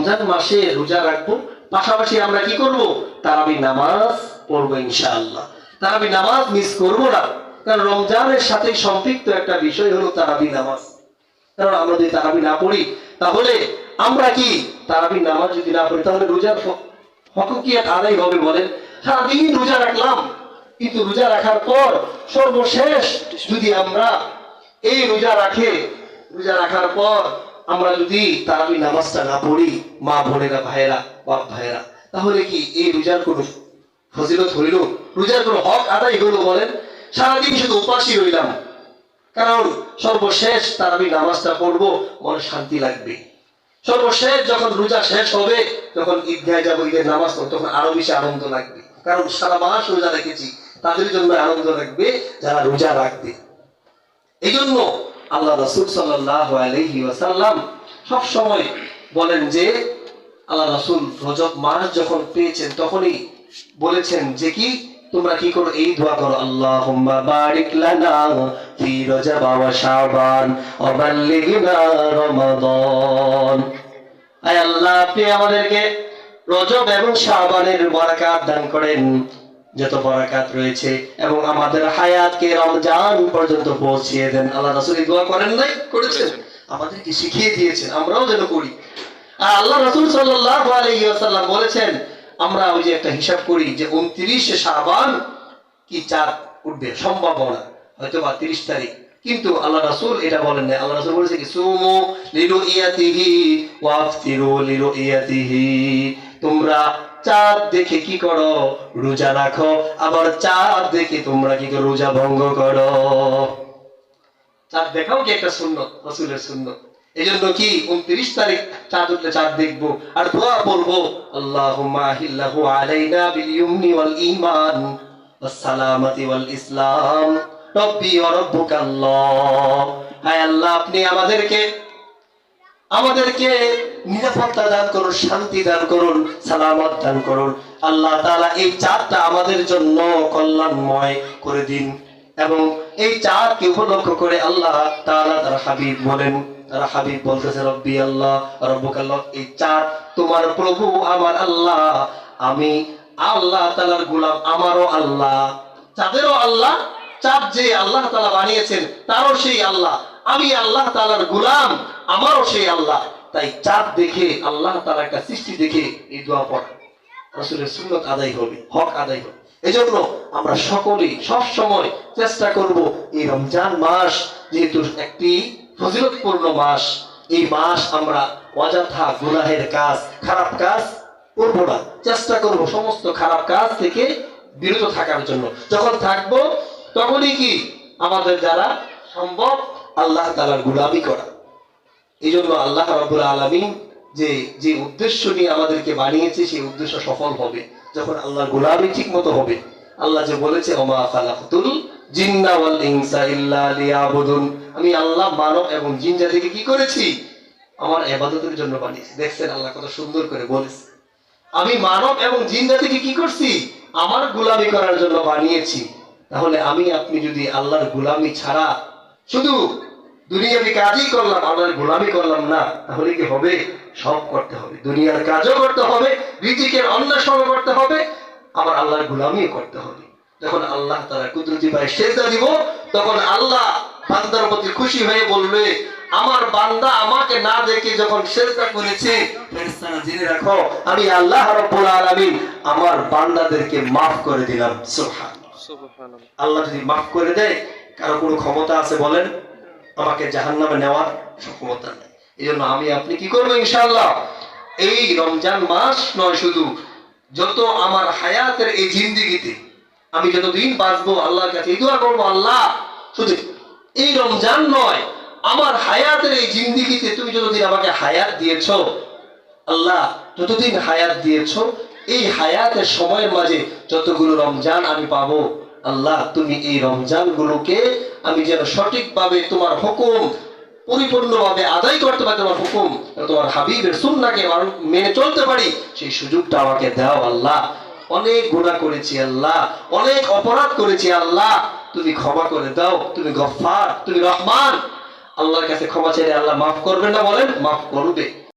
রমজান মাসে রোজা রাখব। পাশাপাশি আমরা কি করব? তারাবি নামাজ পড়ব ইনশাআল্লাহ। তারাবি নামাজ মিস করব না। কারণ রমজানের সাথে সম্পৃক্ত একটা বিষয় হলো তারাবি নামাজ। কারণ আমরা যদি তারাবি না পড়ি, তাহলে আমরা কি তারাবি নামাজ যদি না পড়ি, তাহলে রোজার হ- হকুকিয়াত আদায় হবে বলেন। সারাদিন রোজা রাখলাম, কিন্তু রোজা রাখার পর সর্বশেষ যদি আমরা এই রোজা রাখে, রোজা রাখার পর আমরা যদি তারাবি নামাজটা না পড়ি, মা বোনেরা, ভাইয়েরা, বাপ ভাইয়েরা, তাহলে কি এই রোজার কোনো ফজিলত হইল? রোজার কোনো হক আদায় হইল বলেন? সারাদিন শুধু উপাসী রইলাম। কারণ সর্বশেষ তার আমি নামাজটা পড়ব, মনে শান্তি লাগবে। সর্বশেষ যখন রোজা শেষ হবে, যখন ঈদগায় যাব, ঈদের নামাজ পড়ব, তখন আরও বেশি আনন্দ লাগবে। কারণ সারা মাস রোজা রেখেছি, তাদের জন্য আনন্দ লাগবে যারা রোজা রাখবে। এই জন্য আল্লাহ রাসুল সাল্লাহ আলহি ওয়াসাল্লাম সব সময় বলেন যে, আল্লাহ রাসুল রজব মাস যখন পেয়েছেন তখনই বলেছেন যে কি, তোমরা কি করো? এই দোয়া করো, আল্লাহুম্মা বারিক লানা ফি রজব ওয়া শাবান ওয়া বাল্লিগনা রমাদান। আয় আল্লাহ, আপনি আমাদেরকে রজব এবং শাবানের বরাকাত দান করেন। যত বরাকাত রয়েছে এবং আমাদের হায়াতকে রমজান পর্যন্ত পৌঁছিয়ে দেন। আল্লাহ রাসূল এই দোয়া করেন নাই করেছেন? আমাদেরকে শিখিয়ে দিয়েছেন আমরাও যেন করি। আর আল্লাহ রাসূল আলাইহি বলেছেন আমরা ওই যে একটা হিসাব করি যে 29 শাবান কি চাঁদ উঠবে? সম্ভাবনা হয়তো বা 30 তারিখ। কিন্তু আল্লাহ রাসুল এটা বলেন না আল্লাহ রাসূল বলেছে কি সুমু লিরুইয়াতিহি ওয়াফতিরু লিরুইয়াতিহি। তোমরা চাঁদ দেখে কি করো? রোজা রাখো আবার চাঁদ দেখে তোমরা কি রোজা ভঙ্গ করো। চাঁদ দেখাও কি একটা সুন্নত, রসুলের সুন্নত। এই জন্য কি উনত্রিশ তারিখ চাঁদ উঠলে চাঁদ দেখব, আর দোয়া বলব আল্লাহুম্মা আহিল্লাহু আলাইনা বিল ইউমনি ওয়াল ওয়াস ওয়াল ইসলাম রব্বি ওয়া রাব্বুকা আল্লাহ হায় আল্লাহ, আপনি আমাদেরকে আমাদেরকে নিরাপত্তা দান করুন, শান্তি দান করুন, সালামত দান করুন। আল্লাহ তাআলা এই চাঁদটা আমাদের জন্য কল্যাণময় করে দিন এবং এই চাঁদকে উপলক্ষ করে আল্লাহ তাআলা তার হাবিব বলেন, তারা হাবিব বলতেছে, রব্বি আল্লাহ এই চাঁদ তোমার প্রভু, আমার আল্লাহ, আমি আল্লাহ তাআলার গোলাম, আমারও আল্লাহ। চাঁদেরও আল্লাহ, চাঁদ যে আল্লাহ তাআলা বানিয়েছেন, তারও সেই আল্লাহ। আমি আল্লাহ তাআলার গোলাম, আমারও সেই আল্লাহ। তাই চাঁদ দেখে, আল্লাহ তাআলার একটা সৃষ্টি দেখে এই দোয়া পড়া। রাসূলের সুন্নত আদায় হবে, হক আদায় হবে। এজন্য আমরা সকলেই সব সময় চেষ্টা করব এই রমজান মাস যেহেতু একটি ফজিলতপূর্ণ মাস, এই মাস আমরা অযথা গুনাহের কাজ, খারাপ কাজ করব না। চেষ্টা করব সমস্ত খারাপ কাজ থেকে বিরত থাকার জন্য। যখন থাকব, তখনই কি? আমাদের দ্বারা সম্ভব আল্লাহ তাআলার গুলামি করা। এই জন্য আল্লাহ রাব্বুল আলামিন যে যে উদ্দেশ্য নিয়ে আমাদেরকে বানিয়েছে, সেই উদ্দেশ্য সফল হবে। যখন আল্লাহর গোলামি ঠিক মতো হবে, আল্লাহ যে বলেছে আমি আল্লাহ মানব এবং জিন জাতিকে কি করেছি? আমার ইবাদতের জন্য বানিয়েছি। দেখছেন আল্লাহ কত সুন্দর করে বলেছে। আমি মানব এবং জিন জাতিকে কি করছি? আমার গোলামি করার জন্য বানিয়েছি। তাহলে আমি, আপনি যদি আল্লাহর গোলামি ছাড়া শুধু দুনিয়াবি কাজই করলাম আল্লাহর গোলামি করলাম না। তাহলে কি হবে? সব করতে হবে। দুনিয়ার কাজও করতে হবে রিজিকের অন্বেষণ করতে হবে আবার আল্লাহর গোলামিও করতে হবে। যখন আল্লাহ তারা কুদরতি পায় সেজদা দিব তখন আল্লাহ বান্দার প্রতি খুশি হয়ে বলবে আমার বান্দা আমাকে না দেখে যখন সেজদা করেছে ফেরেশতারা জেনে রাখো আমি আল্লাহ রাব্বুল আলামিন আমার বান্দাদেরকে মাফ করে দিলাম। সুবহান আল্লাহ যদি মাফ করে দেয় কারও কোনো ক্ষমতা আছে বলেন? আমাকে জাহান্নামে নেওয়ার ক্ষমতা নেই। এই জন্য আমি, আপনি কি করব ইনশাআল্লাহ? এই রমজান মাস নয় শুধু, যত আমার হায়াতের এই জিন্দিগিতে আমি যতদিন বাঁচবো, আল্লাহর কাছে করব, আল্লাহ, শুধু এই রমজান নয়, আমার হায়াতের এই জিন্দিগিতে তুমি যতদিন আমাকে হায়াত দিয়েছ, আল্লাহ, যতদিন হায়াত দিয়েছ, এই হায়াতের সময়ের মাঝে যতগুলো রমজান আমি পাবো আল্লাহ, তুমি এই রমজান গুলোকে আমি যেন সঠিকভাবে তোমার হুকুম, পরিপূর্ণভাবে আদায় করতে পারি, তোমার হুকুম তোমার হাবিবের সুন্নাকে মানো- চলতে পারি, সেই সুযোগটা আমাকে দাও আল্লাহ। অনেক গুণা করেছি আল্লাহ, অনেক অপরাধ করেছি আল্লাহ। তুমি ক্ষমা করে দাও, তুমি গফফার, তুমি রহমান। আল্লাহর কাছে ক্ষমা চাইলে আল্লাহ মাফ করবে না বলেন, মাফ করবে।